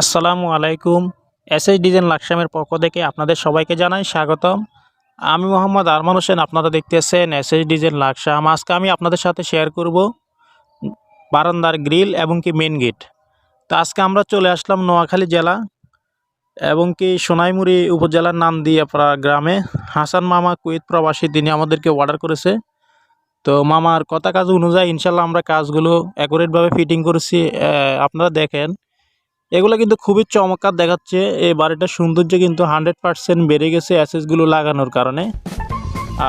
আসসালামু আলাইকুম। S S design লাকসামের পক্ষ থেকে আপনাদের সবাইকে জানাই স্বাগতম। আমি মোহাম্মদ আরমান হোসেন, আপনারা দেখতেছেন এস ডিজাইন লাকসাম। আজকে আমি আপনাদের সাথে শেয়ার করব বারান্দার গ্রিল এবং কি মেন গেট তো আজকে আমরা চলে আসলাম নোয়াখালী জেলা এবং কি সোনাইমুড়ি উপজেলার নান্দিয়াপাড়া গ্রামে। হাসান মামা কুয়েত প্রবাসী, তিনি আমাদেরকে অর্ডার করেছে। তো মামার কথা কাজ অনুযায়ী ইনশাল্লাহ আমরা কাজগুলো অ্যাকুরেটভাবে ফিটিং করেছি। আপনারা দেখেন এগুলো কিন্তু খুবই চমৎকার দেখাচ্ছে। এই বাড়িটার সৌন্দর্য কিন্তু হান্ড্রেড পার্সেন্ট বেড়ে গেছে অ্যাসেসগুলো লাগানোর কারণে।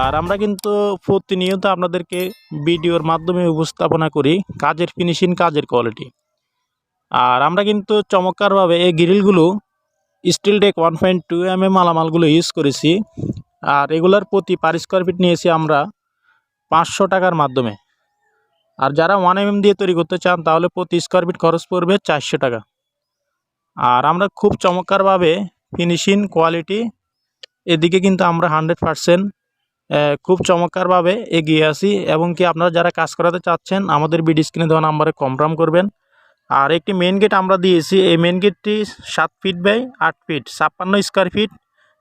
আর আমরা কিন্তু প্রতিনিয়ত আপনাদেরকে ভিডিওর মাধ্যমে উপস্থাপনা করি কাজের ফিনিশিং কাজের কোয়ালিটি আর আমরা কিন্তু চমৎকারভাবে এই গ্রিলগুলো steel deck one point two M M মালামালগুলো use করেছি। আর এগুলার প্রতি পার স্কোয়ার ফিট নিয়েছি আমরা পাঁচশো টাকার মাধ্যমে। আর যারা ওয়ান এম দিয়ে তৈরি করতে চান তাহলে প্রতি স্কোয়ার ফিট খরচ পড়বে চারশো টাকা। আর আমরা খুব চমৎকারভাবে ফিনিশিং কোয়ালিটি এদিকে কিন্তু আমরা হান্ড্রেড পারসেন্ট খুব চমৎকারভাবে এগিয়ে আসি এবং কি আপনারা যারা কাজ করাতে চাচ্ছেন, আমাদের বিডি স্ক্রিনে দেওয়া নাম্বারে কনফার্ম করবেন। আর একটি মেন গেট আমরা দিয়েছি। এই মেন গেটটি সাত ফিট বাই আট ফিট ছাপ্পান্ন স্কোয়ার ফিট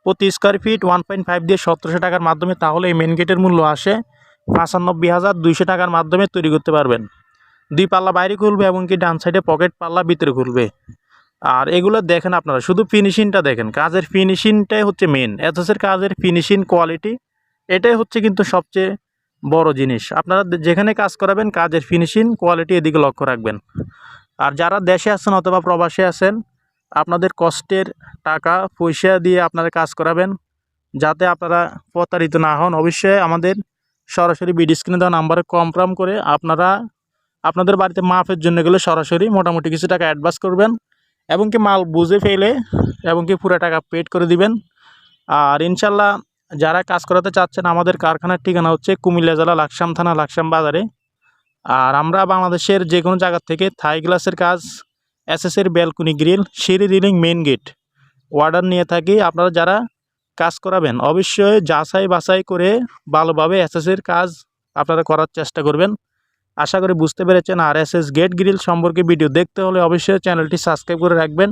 প্রতি square feet one point five দিয়ে সতেরোশো টাকার মাধ্যমে তাহলে এই মেন গেটের মূল্য আসে পঁচানব্বই হাজার দুইশো টাকার মাধ্যমে তৈরি করতে পারবেন। দুই পাল্লা বাইরে খুলবে এবং কি ডান সাইডে পকেট পাল্লা ভিতরে খুলবে। আর এগুলো দেখেন আপনারা, শুধু ফিনিশিংটা দেখেন, কাজের ফিনিশিংটাই হচ্ছে মেন এথসের কাজের ফিনিশিং কোয়ালিটি এটাই হচ্ছে কিন্তু সবচেয়ে বড় জিনিস। আপনারা যেখানে কাজ করাবেন, কাজের ফিনিশিং কোয়ালিটি এদিকে লক্ষ্য রাখবেন। আর যারা দেশে আছেন অথবা প্রবাসে আছেন, আপনাদের কষ্টের টাকা, পয়সা দিয়ে আপনারা কাজ করাবেন, যাতে আপনারা প্রতারিত না হন। অবশ্যই আমাদের সরাসরি বিডি স্ক্রিনে দেওয়া নাম্বারে কনফার্ম করে আপনারা আপনাদের বাড়িতে মাপের জন্য গেলে সরাসরি মোটামুটি কিছু টাকা অ্যাডভান্স করবেন। এবং কি মাল বুঝে ফেলে এবং কি পুরো টাকা পেড করে দিবেন। আর ইনশাল্লাহ যারা কাজ করাতে চাচ্ছেন, আমাদের কারখানার ঠিকানা হচ্ছে কুমিল্লা জেলা লাকসাম থানা, লাকসাম বাজারে। আর আমরা বাংলাদেশের যে কোনো জায়গা থেকে থাই গ্লাসের কাজ এসএসের ব্যালকনি গ্রিল, সিঁড়ি রিলিং মেন গেট অর্ডার নিয়ে থাকি। আপনারা যারা কাজ করাবেন, অবশ্যই যাচাই বাছাই করে ভালোভাবে এসএসের কাজ আপনারা করার চেষ্টা করবেন। আশা করি বুঝতে পেরেছেন R S S gate grill সম্পর্কে ভিডিও দেখতে হলে অবশ্যই চ্যানেলটি সাবস্ক্রাইব করে রাখবেন।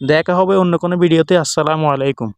দেখা হবে অন্য কোনো ভিডিওতে আসসালামু আলাইকুম।